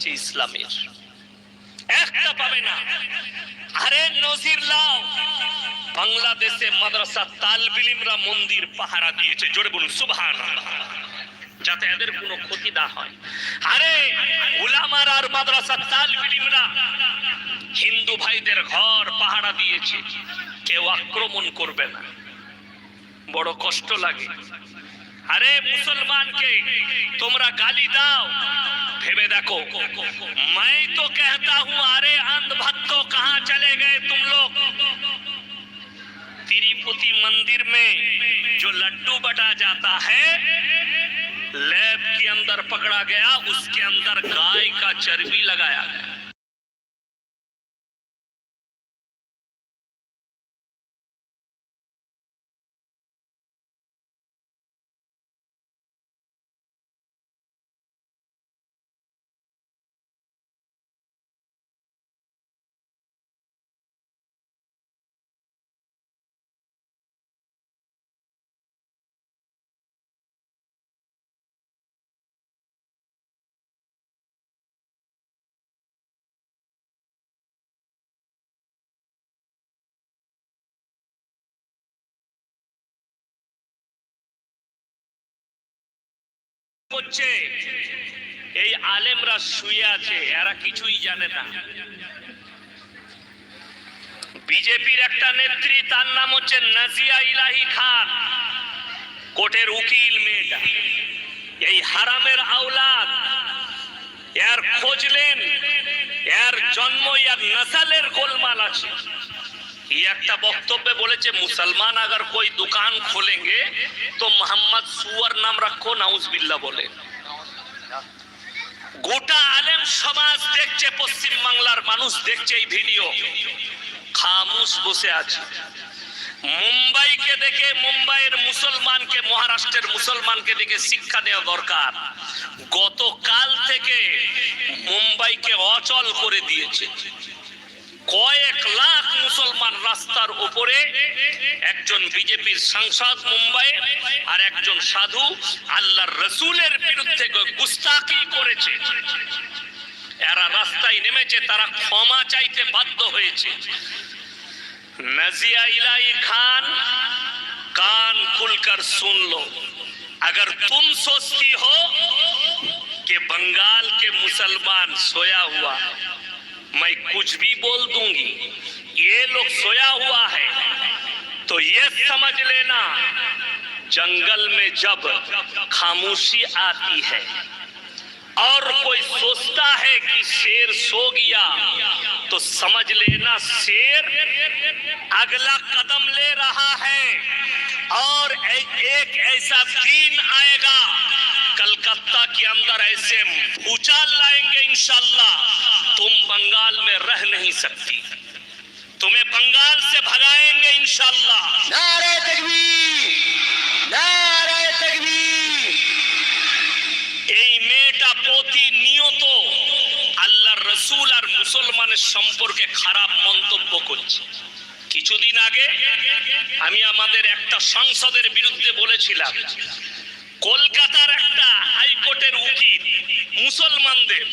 হয়েছে ইসলামের। একটা পাবে না। আরে নজির লাও। বাংলাদেশে মাদ্রাসা তালবিলিমরা মন্দির পাহারা দিয়েছে জোরে বলুন সুবহান যাতে এদের কোনো ক্ষতি না হয়। আরে উলামার আর মাদ্রাসা তালবিলিমরা হিন্দু ভাইদের ঘর পাহারা দিয়েছে। কেউ আক্রমণ করবে না। বড় কষ্ট লাগে। আরে মুসলমানকে তোমরা গালি দাও। ভেবে দেখো मैं तो कहता हूं अरे अंध भक्तों कहां चले गए तुम लोग तिरुपति मंदिर में जो लड्डू बटा जाता है लैब के अंदर पकड़ा गया उसके अंदर गाय का चर्बी लगाया गया করছে এই আলেমরা শুয়ে আছে, এরা কিছুই জানে না। বিজেপির একটা নেত্রী, তার নাম হচ্ছে নাজিয়া ইলাহি খান কোটের উকিল মেয়েটা। এই হারামের আওলাদ, এর খোঁজলেন এর জন্ম ইয়ার নাসালের গোলমাল আছে। ये একটা বক্তব্যে বলেছে মুসলমান अगर कोई दुकान खोलेंगे तो मोहम्मद सुअर नाम रखो नाउजबिल्ला বলে গোটা আলেম সমাজ দেখছে পশ্চিম বাংলার মানুষ দেখছে এই ভিডিও খামুশ বসে আছে মুম্বাইকে দেখে মুম্বাইয়ের মুসলমানকে মহারাষ্ট্রের মুসলমানকে দেখে শিক্ষা দেওয়া দরকার গতকাল থেকে মুম্বাইকে অচল করে দিয়েছে কয়েক লাখ মুসলমান রাস্তার উপরে একজন বিজেপির সাংসদ মুম্বাই আর একজন সাধু আল্লাহর রসুলের বিরুদ্ধে গুস্তাকি করেছে এরা রাস্তায় নেমেছে তারা ক্ষমা চাইতে বাধ্য হয়েছে नजिया इलाई खान कान खुलकर सुन लो अगर तुम सोचती हो कि बंगाल के मुसलमान सोया हुआ मैं कुछ भी बोल दूँगी ये लोग सोया हुआ है। तो ये समझ लेना जंगल में जब खामोशी आती है और कोई सोचता है कि शेर सो गया तो समझ लेना शेर अगला कदम ले रहा है और एक, ऐसा दिन आएगा कलकत्ता के अंदर ऐसे भूचाल लाएंगे इंशाल्लाह तुम बंगाल में रह नहीं सकती तुम्हें बंगाल से भगाएंगे इंशाल्लाह নারে তকবীর নারে তকবীর এই মেয়েটা প্রতিনিয়ত আল্লাহর রসুল আর মুসলমানের সম্পর্কে খারাপ মন্তব্য করছে কিছুদিন আগে আমি আমাদের একটা সংসদের বিরুদ্ধে বলেছিলাম কলকাতার হাইকোর্টের উকিল, মুসলমানদের।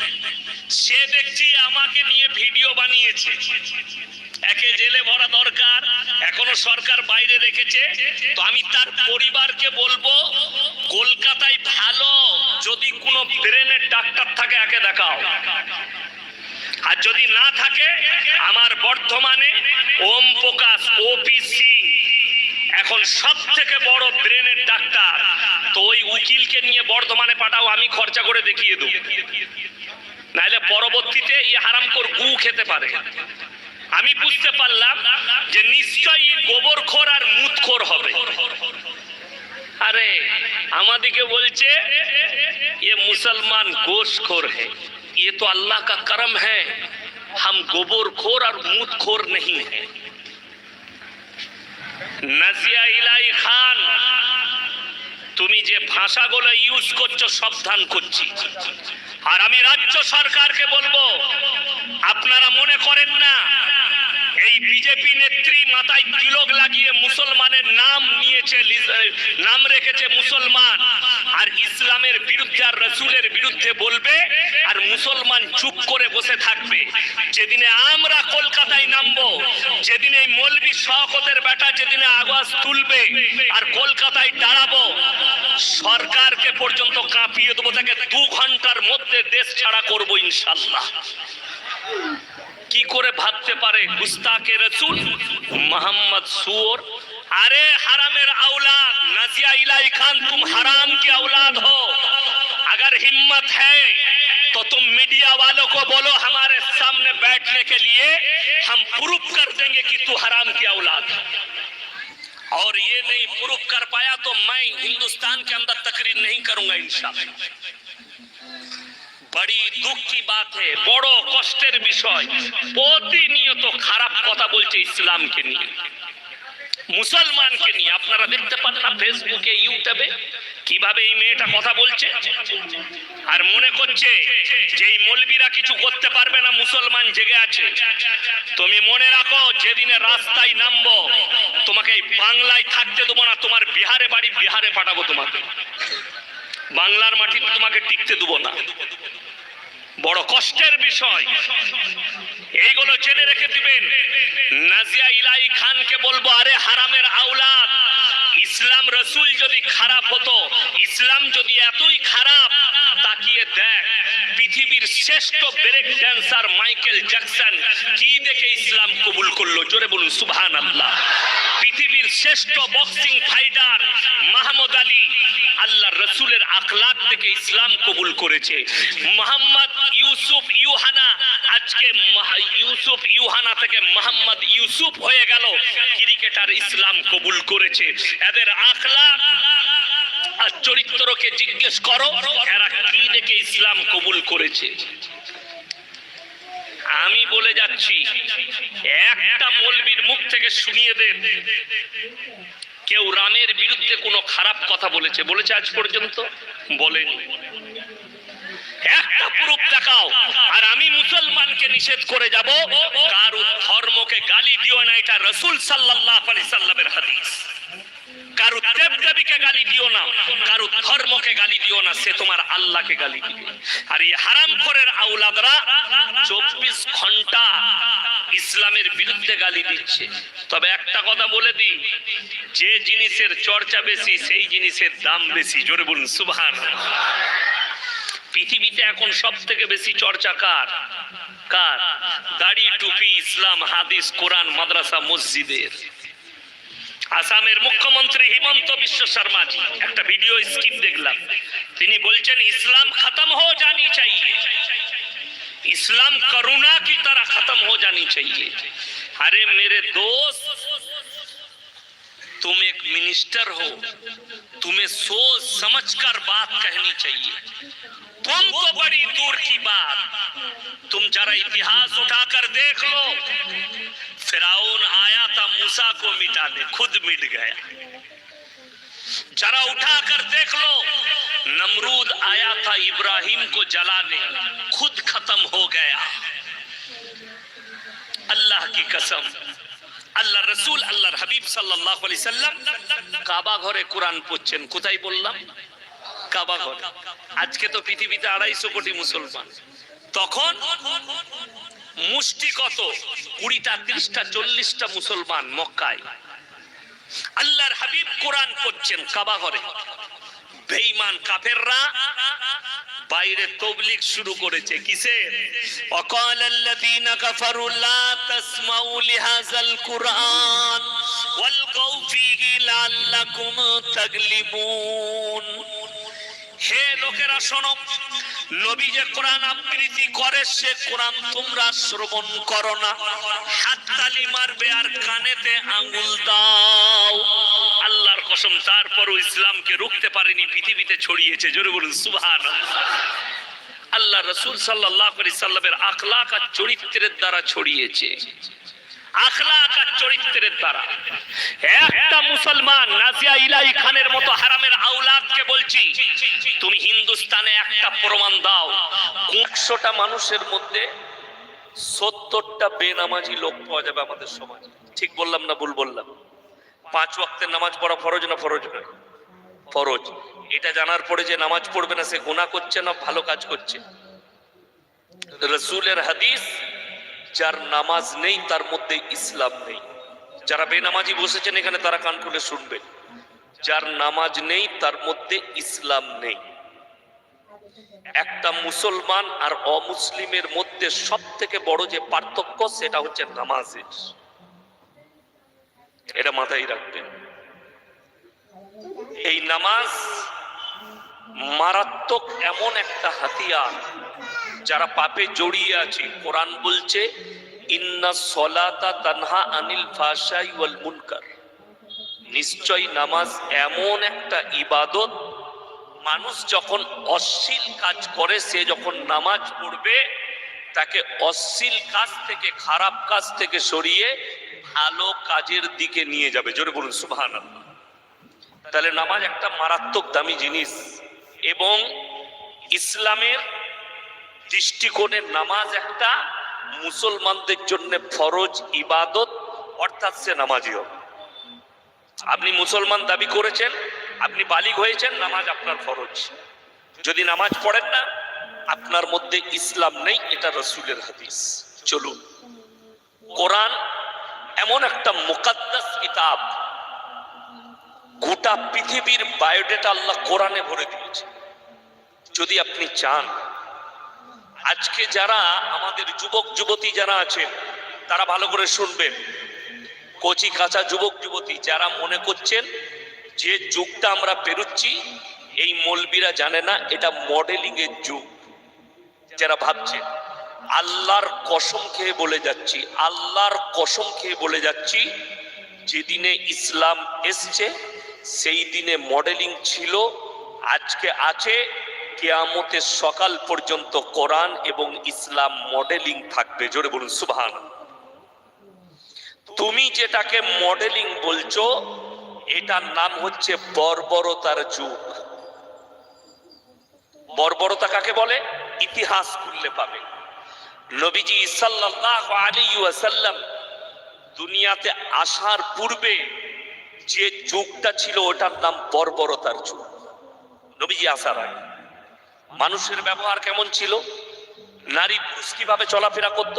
সে দেখছি আমাকে নিয়ে ভিডিও বানিয়েছে। একে জেলে ভরা দরকার, এখনও সরকার বাইরে রেখেছে। তো আমি তার পরিবারকে বলব, কলকাতায় ভালো, যদি কোনো ব্রেনের ডাক্তার থাকে, একে দেখাও। আর যদি না থাকে, আমার বর্ধমানে ওম প্রকাশ ওপি সিং এখন সব থেকে বড় ব্রেনের ডাক্তার তো ওই উকিলকে নিয়ে বর্ধমানে পাঠাও আমি খরচা করে দেখিয়ে দেবো নাহলে পরবর্তীতে ই হারাম কর গু খেতে পারে আমি বুঝতে পারলাম যে নিশ্চয়ই গোবরখোর আর মুতখোর হবে আরে আমাদিকে বলছে ये मुसलमान गोशखोर है ये तो अल्लाह का करम है हम गोबरखोर और मुतखोर नहीं है নাজিয়া ইলাই খান তুমি যে ভাষাগুলো ইউজ করছ, সাবধান করছি। আর আমি রাজ্য সরকারকে বলব, আপনারা মনে করেন না, এই বিজেপি নেত্রী মাথায় তিলক লাগিয়ে মুসলমানের নাম নিয়েছে নাম রেখেছে মুসলমান, আর ইসলামের বিরুদ্ধে আর রসুলের বিরুদ্ধে বলবে, আর মুসলমান চুপ করে বসে থাকবে। যেদিনে আমরা কলকাতায় নামবো, যেদিন এই মৌলবি শওকতের বেটা, যেদিনে আওয়াজ তুলবে, আর কলকাতায় দাঁড়াবো সরকারকে পর্যন্ত কাঁপিয়ে দেবো তাকে দু ঘন্টার মধ্যে দেশ ছাড়া করবো ইনশাল্লাহ কি করে ভাবতে পারে গুস্তাকে রসুল মোহাম্মদ সুর अरे हरामेर औलाद नजिया इलाई खान तुम हराम की औलाद हो अगर हिम्मत है तो तुम मीडिया वालों को बोलो हमारे सामने बैठने के लिए हम प्रूफ कर देंगे कि तू हराम की औलाद है और ये नहीं प्रूफ कर पाया तो मैं हिंदुस्तान के अंदर तकरीर नहीं करूंगा इंशाल्लाह বড়ি দুঃখ কি বাত হে বড় কষ্টের বিষয় প্রতিনিয়ত খারাপ কথা বলছে ইসলামকে নিয়ে মুসলমানকে নিয়ে আপনারা দেখতে পান না ফেসবুকে, ইউটিউবে, কীভাবে এই মেয়েটা কথা বলছে। আর মনে করছে যে এই মৌলবীরা কিছু করতে পারবে না, মুসলমান জেগে আছে। তুমি মনে রাখো, যেদিনে রাস্তায় নামবো, তোমাকে এই বাংলায় থাকতে দেবো না, তোমার বিহারে বাড়ি বিহারে পাঠাবো তোমাকে। বাংলার মাটিতে তোমাকে টিকতে দেবো না। বড় কষ্টের বিষয়। এইগুলো জেনে রেখে দিবেন। নাজিয়া ইলাই খানকে বলব, আরে হারামের আওলাদ, ইসলাম রসুল যদি খারাপ হতো, ইসলাম যদি এতই খারাপ, তাকিয়ে দেখ, পৃথিবীর শ্রেষ্ঠ ব্রেক ড্যান্সার মাইকেল জ্যাকসন কি দেখে ইসলাম কবুল করল? জোরে বলুন সুবহান আল্লাহ পৃথিবীর শ্রেষ্ঠ বক্সিং ফাইটার মাহমুদ আলী আল্লাহ রসুলের আখলাক থেকে ইসলাম কবুল করেছে। মোহাম্মদ ইউসুফ ইউহানা। আজকে ইউসুফ ইউহানা থেকে মোহাম্মদ ইউসুফ হয়ে গেল। ক্রিকেটার ইসলাম কবুল করেছে। এদের আখলাক আর চরিত্রকে জিজ্ঞেস করো, এরা কি দেখে ইসলাম কবুল করেছে? আমি বলে যাচ্ছি, একটা মলবির মুখ থেকে শুনিয়ে দেন। কেউ রামের বিরুদ্ধে কোনো খারাপ কথা বলেছে। বলেছে আজ পর্যন্ত? বলেনি একটা প্রুফ দেখাও। আর আমি মুসলমানকে নিষেধ করে যাব, কারও ধর্মকে গালি দিও না, এটা রসুল সাল্লাল্লাহু আলাইহি সাল্লামের হাদিস। কারও দেব দেবীকে গালি দিও না, কারও ধর্মকে গালি দিও না, সে তোমার আল্লাহকে গালি দিবে। আর এই হারাম করের আউলাদরা চব্বিশ ঘণ্টা ইসলামের বিরুদ্ধে গালি দিচ্ছে। তবে একটা কথা বলে দিই, যে জিনিসের চর্চা বেশি, সেই জিনিসের দাম বেশি। জোরে বলুন সুবহান পৃথিবীতে এখন সব থেকে বেশি চর্চা কার কার দাড়ি টুপি ইসলাম হাদিস কোরআন মাদ্রাসা মসজিদের আসামের মুখ্যমন্ত্রী হিমন্ত বিশ্ব শর্মাজি একটা ভিডিও স্কিপ দেখলাম তিনি বলছেন ইসলাম খতম हो जानी चाहिए इस्लाम करुणा की तरह खत्म हो जानी चाहिए अरे मेरे दोस्त तुम एक मिनिस्टर हो तुम्हें सोच समझकर बात कहनी चाहिए। तुम तो बड़ी दूर की बात। तुम जरा इतिहास उठाकर देख लो। फिराउन आया था मूसा को मिटाने, खुद मिट गया। जरा उठाकर देख लो। नमरूद आया था इब्राहिम को जलाने, खुद खत्म हो गया। अल्लाह की कसम। আল্লাহ রসুল, আল্লাহর হাবিব সাল্লাল্লাহু আলাইহি সাল্লাম কাবা ঘরে কোরআন পড়ছেন। কোথায় বললাম? কাবা ঘর। আজকে তো পৃথিবীতে আড়াইশো কোটি মুসলমান। তখন মুষ্টি কত? কুড়িটা, তিরিশটা, চল্লিশটা মুসলমান মক্কায়। আল্লাহর হাবিব কোরআন পড়ছেন কাবা ঘরে। বেঈমান কাফেররা বাইরে তবলিক শুরু করেছে, কিসের? অকাল আল্লাযীনা কাফারু লা তাসমাউ লিহাযাল কুরআন ওয়াল গাউফিহি লাআল্লাকুম তাগলিবুন। হে লোকেরা শোনো, নবী যে কোরআন আবৃত্তি করে, সে কোরআন তোমরা শ্রবণ করো না। হাততালি মারবে আর কানেতে আঙুল দাও। আল্লাহর কসম, তারপরও ইসলামকে রুখতে পারেনি, পৃথিবীতে ছড়িয়েছে। জোরে বলুন সুবহান আল্লাহ রসুল সাল্লাহ সাল্লামের আখলাক আর চরিত্রের দ্বারা ছড়িয়েছে। আখলাক আর চরিত্রের দ্বারা। একটা মুসলমান, নাজিয়া ইলাই খানের মতো হারামের আউলাদকে বলছি, তুমি হিন্দুস্তানে একটা প্রমাণ দাও। একশোটা মানুষের মধ্যে সত্তরটা বেনামাজি লোক পাওয়া যাবে আমাদের সমাজে। ঠিক বললাম না ভুল বললাম? পাঁচ ওয়াক্তের নামাজ পড়া ফরজ না ফরজ নয় ফরজ। এটা জানার পরে যে নামাজ পড়বে না, সে গুনাহ করছে না, ভালো কাজ করছে। রসুলের হাদিস, যার নামাজ নেই, তার মধ্যে ইসলাম নেই। যারা বেনামাজি বসেছেন এখানে, তারা কান খুলে শুনবেন। যার নামাজ নেই, তার মধ্যে ইসলাম নেই। একটা মুসলমান আর অমুসলিমের মধ্যে সব থেকে বড় যে পার্থক্য, সেটা হচ্ছে নামাজের। এটা মাথায় রাখবেন। এই নামাজ মারাত্মক এমন একটা হাতিয়ার যারা পাপে জড়িয়ে আছে। কোরআন বলছে, ইন্না সলাতা তানহা আনিল ফাশাই ওয়াল মুনকার। নিশ্চয় নামাজ এমন একটা ইবাদত, মানুষ যখন অশ্লীল কাজ করে, সে যখন নামাজ পড়বে, তাকে অশ্লীল কাজ থেকে, খারাপ কাজ থেকে সরিয়ে ভালো কাজের দিকে নিয়ে যাবে। জোরে বলুন সুবহান তাহলে নামাজ একটা মারাত্মক দামি জিনিস এবং ইসলামের দৃষ্টিকোণে নামাজ একটা মুসলমানদের জন্য ফরজ ইবাদত, অর্থাৎ সে নামাজি হবে। আপনি মুসলমান দাবি করেছেন, আপনি বালিগ হয়েছেন, নামাজ আপনার ফরজ। যদি নামাজ পড়েন না, আপনার মধ্যে ইসলাম নেই, এটা রসুলের হাদিস। চলুন। কোরআন এমন একটা মুকাদ্দাস কিতাব গোটা পৃথিবীর বায়োডেটা আল্লাহ কোরআনে ভরে দিয়েছে। যদি আপনি চান, আজকে যারা আমাদের যুবক যুবতী যারা আছেন, তারা ভালো করে শুনবেন। কচি কাঁচা যুবক যুবতী যারা মনে করছেন যে যুগটা আমরা পেরুচ্ছি, এই মলবিরা জানে না, এটা মডেলিং এর যুগ। যারা ভাবছে আল্লাহর কসম খেয়ে বলে যাচ্ছি, আল্লাহর কসম খেয়ে বলে যাচ্ছি, যেদিনে ইসলাম এসছে, সেই দিনে মডেলিং ছিল, আজকে আছে, কেয়ামতের সকাল পর্যন্ত কোরআন এবং ইসলাম মডেলিং থাকবে। জোরে বলুন সুবহান তুমি যেটাকে মডেলিং বলছো, এটার নাম হচ্ছে বর্বরতার যুগ। বর্বরতা কাকে বলে? ইতিহাস খুললে পাবে। নবীজি সাল্লাল্লাহু আলাইহি ওয়াসাল্লাম দুনিয়াতে আসার পূর্বে যে যুগটা ছিল ওটার নাম বর্বরতার যুগ। নবীজি আসার আগে। মানুষের ব্যবহার কেমন ছিল? নারী পুরুষ কীভাবে চলাফেরা করত?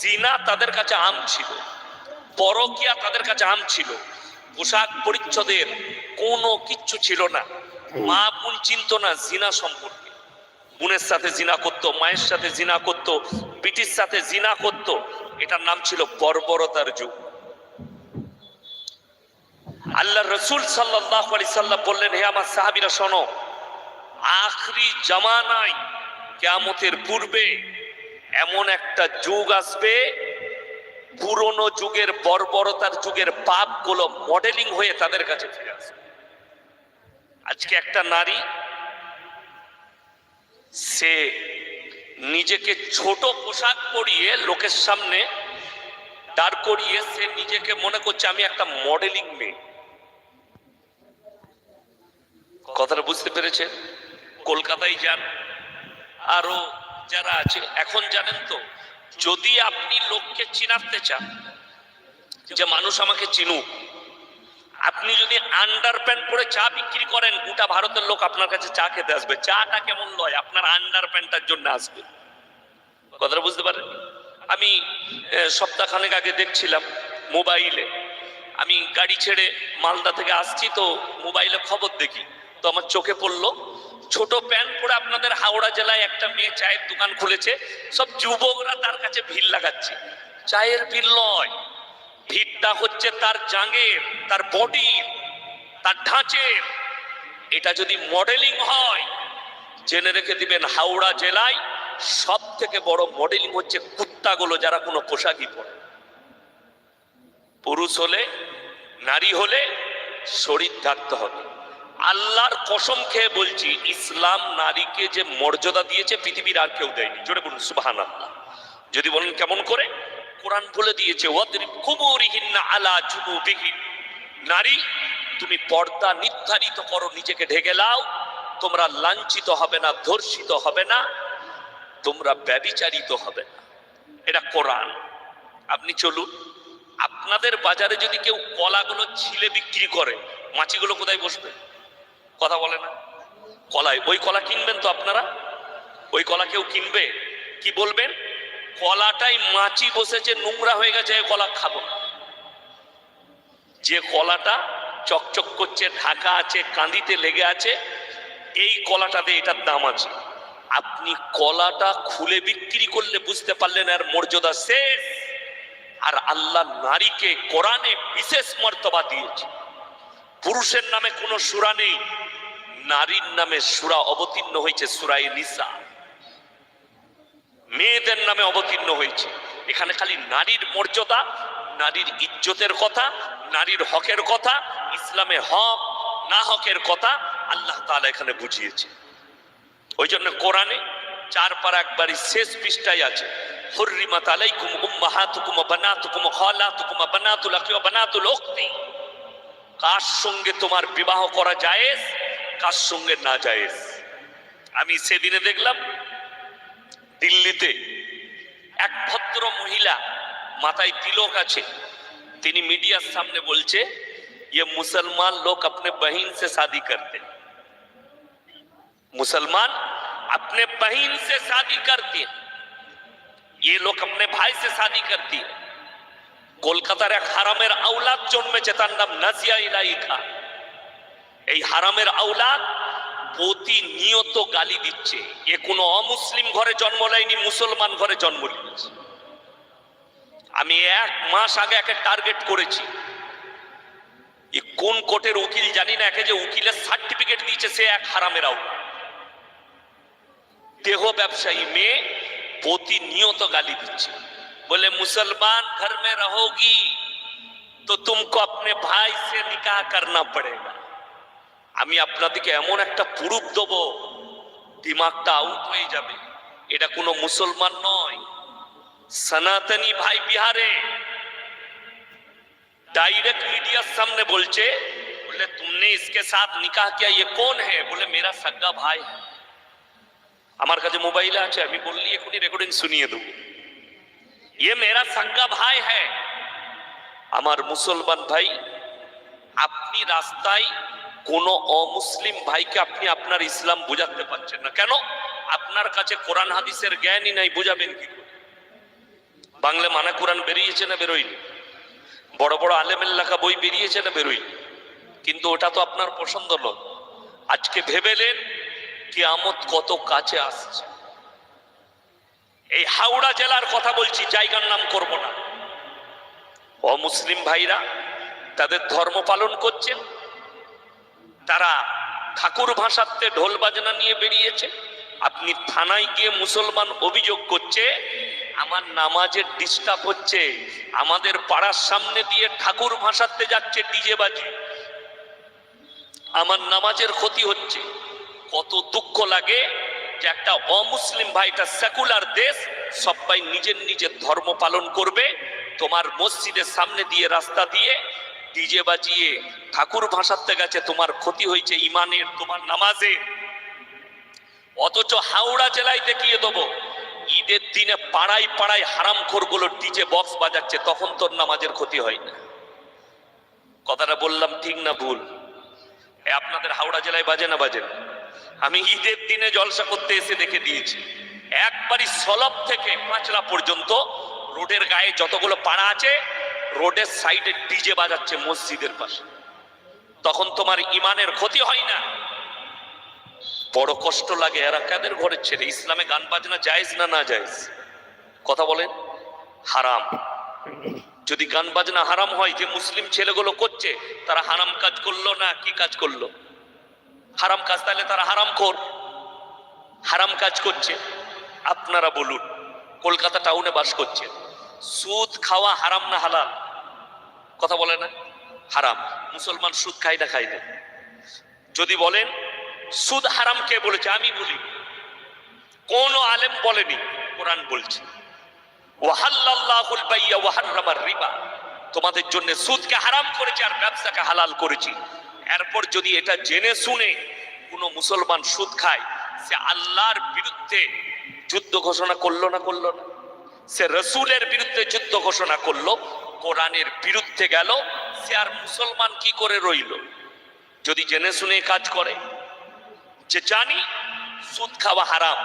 জিনা তাদের কাছে আম ছিল। পরকিয়া তাদের কাছে আম ছিল। পোশাক পরিচ্ছদের কোনো কিচ্ছু ছিল না। মা বোন চিনত না জিনা সম্পর্কে। বোনের সাথে জিনা করত, মায়ের সাথে জিনা করত, পিটির সাথে জিনা করত। এটার নাম ছিল বর্বরতার যুগ। আল্লাহ রসুল সাল্লাহ আলি সাল্লাম বললেন, হে আমার সাহাবিরা, শোনো, আখরি জামানায় কেয়ামতের পূর্বে এমন একটা যুগ আসবে, পুরনো যুগের বর্বরতার যুগের পাপগুলো মডেলিং হয়ে তাদের কাছে ফিরে আসবে। আজকে একটা নারী সে নিজেকে ছোট পোশাক পরিয়ে লোকের সামনে দাঁড় করিয়ে সে নিজেকে মনে করছে আমি একটা মডেলিং মেয়ে। কথাটা বুঝতে পেরেছেন? কলকাতায় যান, আরও যারা আছে, এখন জানেন তো, যদি আপনি লোককে চিনাতে চান, যে মানুষ আমাকে চিনুক আপনি যদি আন্ডার প্যান্ট পরে চা বিক্রি করেন, গোটা ভারতের লোক আপনার কাছে চা খেতে আসবে। চাটা কেমন লয়? আপনার আন্ডার প্যান্টটার জন্য আসবে। কথাটা বুঝতে পারেন? আমি সপ্তাহখানেক আগে দেখছিলাম মোবাইলে। আমি গাড়ি ছেড়ে মালদা থেকে আসছি তো মোবাইলে খবর দেখি। তো আমার চোখে পড়ল, ছোট প্যান্ট পরে আপনাদের হাওড়া জেলায় একটা মেয়ে চায়ের দোকান খুলেছে। সব যুবকরা তার কাছে ভিড় লাগাচ্ছে। চায়ের ভিড় নয় ভিড়টা হচ্ছে তার জাঙ্গের তার বডির তার ঢাঁচের এটা যদি মডেলিং হয়, জেনে রেখে দিবেন হাওড়া জেলায় সব থেকে বড় মডেলিং হচ্ছে কুত্তাগুলো যারা কোনো পোশাকই পরে। পুরুষ হলে, নারী হলে শরীর থাকতে হবে। আল্লাহর কসম খেয়ে বলছি, ইসলাম নারীকে যে মর্যাদা দিয়েছে, পৃথিবীর আর কেউ দেয়নি। জোরে বলুন সুবাহান আল্লাহ যদি বলেন কেমন করে? কোরআন বলে দিয়েছে আলা নারী, তুমি পর্দা নির্ধারিত করো, নিজেকে ঢেকে লাও তোমরা লাঞ্ছিত হবে না, ধর্ষিত হবে না, তোমরা ব্যবিচারিত হবে না। এটা কোরআন। আপনি চলুন, আপনাদের বাজারে যদি কেউ কলাগুলো ছিলে বিক্রি করে, মাছিগুলো কোথায় বসবে? কথা বলে না? কলায়, ওই কলা কিনবেন তো আপনারা? ওই কলা কেউ কিনবে? কি বলবেন? কলাটাই মাছি বসেছে, নোংরা হয়ে গেছে কলা খাব না। যে কলাটা চকচক করছে, ঢাকা আছে, কাঁদিতে লেগে আছে, এই কলাটাতে এটার দাম আছে। আপনি কলাটা খুলে বিক্রি করলে বুঝতে পারলেন আর মর্যাদা শেষ। আর আল্লাহ নারীকে কোরআনে বিশেষ মর্তবা দিয়েছে। পুরুষের নামে কোনো সুরা নেই, নারীর নামে সুরা অবতীর্ণ হয়েছে সুরাই নিসা। মেয়েদের নামে অবতীর্ণ হয়েছে। এখানে খালি নারীর মর্যাদা, নারীর ইজ্জতের কথা, নারীর হকের কথা, ইসলামে হক, না হকের কথা আল্লাহ তাআলা এখানে বুঝিয়েছে। ওই জন্য কোরআনে চার পারা একবারই শেষ পৃষ্ঠায় আছে, হুররিমাত আলাইকুম উম্মাহাতুকুম বানাতুকুম খালাতুকুম বানাতুল ওয়া বানাতুল উখতি। কার সঙ্গে তোমার বিবাহ করা জায়েজ, কার সঙ্গে না জায়েজ? আমি সেদিনে দেখলাম দিল্লিতে এক ভদ্র মহিলা মাথায় তিলক আছে তিনি মিডিয়ার সামনে বলছে ये मुसलमान लोग अपने बहन से शादी करते हैं। मुसलमान अपने बहन से शादी करते हैं ये लोग अपने भाई से शादी करती है কলকাতার এক হারামের আউলাদ জন্মেছে তার নাম নাজিয়া ইলাই খা এই হারামের আউলাদ প্রতিনিয়ত গালি দিচ্ছে এ কোনো অমুসলিম ঘরে জন্ম নেয়নি মুসলমান ঘরে জন্ম নিয়েছে আমি এক মাস আগে একে টার্গেট করেছি এ কোন কোর্টের উকিল জানি না একে যে উকিলের সার্টিফিকেট দিয়েছে সে এক হারামের আউলাদ দেহ ব্যবসায়ী মেয়ে প্রতিনিয়ত গালি দিচ্ছে बोले मुसलमान घर में रहोगी तो तुमको अपने भाई से निकाह करना पड़ेगा আমি আপনাদেরকে এমন একটা প্রুফ দেব দিমাগটা আউট হয়ে যাবে এটা কোনো মুসলমান নয় সনাতনী ভাই বিহারে डायरेक्ट मीडिया सामने बोलचे बोले तुमने इसके साथ निकाह किया ये कौन है बोले मेरा सगा भाई है আমার কাছে মোবাইলে আছে আমি বললি এখনই রেকর্ডিং শুনিয়ে দেবো ये मेरा सगा भाई है আমার মুসলমান ভাই আপনি রাস্তায় কোন অমুসলিম ভাইকে আপনি আপনার ইসলাম বোঝাতে পারছেন না। কেন? আপনার কাছে কোরআন, হাদিসের জ্ঞানই নাই, বোঝাবেন কি বাংলা মানা কোরআন বেরিয়েছে না বেরোয়নি? বড় বড় আলেমের লেখা বই বেরিয়েছে না বেরোয়নি? কিন্তু ওটা তো আপনার পছন্দ নয়। আজকে ভেবেলেন কি আমত কত কাছে আসছে। এই হাওড়া জেলার কথা বলছি, জায়গার নাম করব না। অমুসলিম ভাইরা তাদের ধর্ম পালন করছেন তারা ঠাকুর ভাষাতে ঢোল বাজনা নিয়ে বেরিয়েছে। আপনি থানায় গিয়ে মুসলমান অভিযোগ করছে, আমার নামাজের ডিস্টার্ব হচ্ছে, আমাদের পাড়ার সামনে দিয়ে ঠাকুর ভাষাতে যাচ্ছে ডিজে বাজে। আমার নামাজের ক্ষতি হচ্ছে। কত দুঃখ লাগে যে একটা অমুসলিম ভাই এটা সেকুলার দেশ, সবাই নিজের নিজের ধর্ম পালন করবে, তোমার মসজিদের সামনে দিয়ে রাস্তা দিয়ে ডিজে বাজিয়ে ঠাকুর ভাসাতে গেছে, তোমার ক্ষতি হয়েছে ইমানের, তোমার নামাজে অথচ হাওড়া জেলায় দেখিয়ে দেবো, ঈদের দিনে পাড়ায় পাড়ায় হারাম খোরগুলো ডিজে বক্স বাজাচ্ছে, তখন তোর নামাজের ক্ষতি হয় না। কথাটা বললাম, ঠিক না ভুল? আপনাদের হাওড়া জেলায় বাজে না বাজে না? আমি ঈদের দিনে জলসা করতে এসে দেখে দিয়েছি। একবারই সলব থেকে পাঁচলা পর্যন্ত রোডের গায়ে যতগুলো পাড়া আছে রোডের সাইডে ডিজে বাজাচ্ছে মসজিদের পাশে। তখন তোমার ইমানের ক্ষতি হয় না? বড় কষ্ট লাগে, এরা কাদের ঘরের ছেলে ইসলামে গান বাজনা জায়েজ না না জায়েজ? কথা বলেন, হারাম। যদি গান বাজনা হারাম হয়, যে মুসলিম ছেলেগুলো করছে, তারা হারাম কাজ করল না কি কাজ করল? হারাম কাজ তাহলে তারা হারাম কর হারাম কাজ করছে। আপনারা বলুন, কলকাতা টাউনে বাস করছে। সুদ খাওয়া হারাম না হালাল? কথা বলে না? হারাম। মুসলমান সুদ খায় না খায় না। যদি বলেন, সুদ হারাম কে বলেছে? আমি বলি। কোন আলেম বলেনি, কোরআন বলছে। রিবা। তোমাদের জন্য সুদকে হারাম করেছে আর ব্যবসাকে হালাল করেছি। এরপর যদি এটা জেনে শুনে কোনো মুসলমান সুদ খায়, সে আল্লাহর বিরুদ্ধে যুদ্ধ ঘোষণা করল না করল না? সে রসুলের বিরুদ্ধে যুদ্ধ ঘোষণা করল, কোরআনের বিরুদ্ধে গেল, সে আর মুসলমান কি করে রইল? যদি জেনে শুনে কাজ করে, যে জানি সুদ খাওয়া হারাম,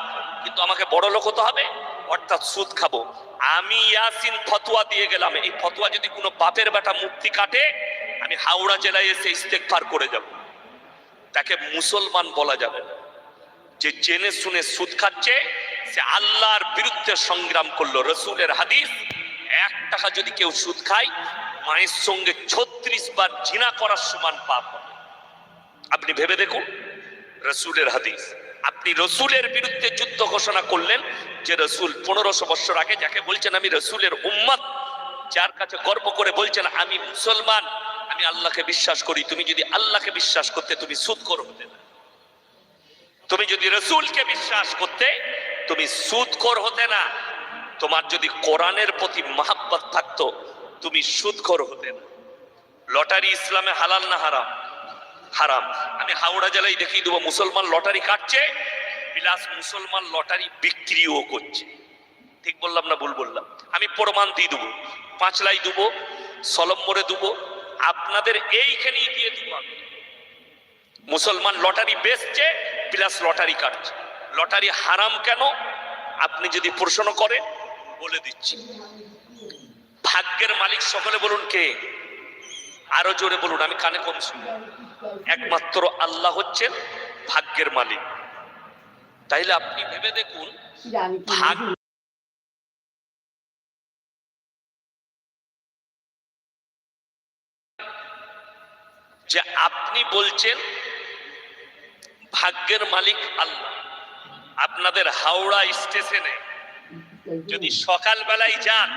কিন্তু আমাকে বড় লোক হতে হবে, অর্থাৎ সুদ খাব। আমি ইয়াসিন ফতোয়া দিয়ে গেলাম, এই ফতোয়া যদি কোনো বাপের বেটা মুক্তি কাটে, আমি হাওড়া জেলায় এসে ইস্তেকফার করে যাব। তাকে মুসলমান বলা যাবে না। যে জেনে শুনে সুদ খাচ্ছে সে আল্লাহর বিরুদ্ধে সংগ্রাম করল। রসুলের হাদিস, এক টাকা যদি কেউ সুদ খায়, মায়ের সঙ্গে ছত্রিশ বার জিনা করার সমান পাপ হবে। আপনি ভেবে দেখুন, রসুলের হাদিস। আপনি রসুলের বিরুদ্ধে যুদ্ধ ঘোষণা করলেন যে রসুল পনেরোশো বছর আগে যাকে বলছেন আমি রসুলের উম্মত, যার কাছে গর্ব করে বলছেন, আমি মুসলমান, আমি আল্লাহকে বিশ্বাস করি। তুমি যদি আল্লাহকে বিশ্বাস করতে, তুমি সুদ করো হতে তুমি যদি রসুলকে বিশ্বাস করতে তুমি সুদখোর হতে না, তোমার যদি কোরআনের প্রতি মহাব্বত থাকতো, তুমি সুদখোর হতে না। লটারি ইসলামে হালাল না হারাম? হারাম। আমি হাওড়া জেলায় দেখিয়ে দেবো, মুসলমান লটারি কাটছে, প্লাস মুসলমান লটারি বিক্রিও করছে। ঠিক বললাম না ভুল বললাম? আমি প্রমাণ দিয়ে দেবো পাঁচলাই দেবো, সলম্বরে দেবো, আপনাদের এইখানেই দিয়ে দেবো আমি। মুসলমান লটারি বেচছে, প্লাস লটারি কাটছে। লটারি হারাম কেন? আপনি যদি প্রশ্ন করেন, বলে দিচ্ছি। ভাগ্যের মালিক সকলে বলুন কে? আরও জোরে বলুন, আমি কানে কম শুনি। একমাত্র আল্লাহ হচ্ছেন ভাগ্যের মালিক। তাইলে আপনি ভেবে দেখুন ভাগ যে আপনি বলছেন, ভাগ্যের মালিক আল্লাহ। আপনাদের হাওড়া স্টেশনে। যদি সকাল বেলায় যান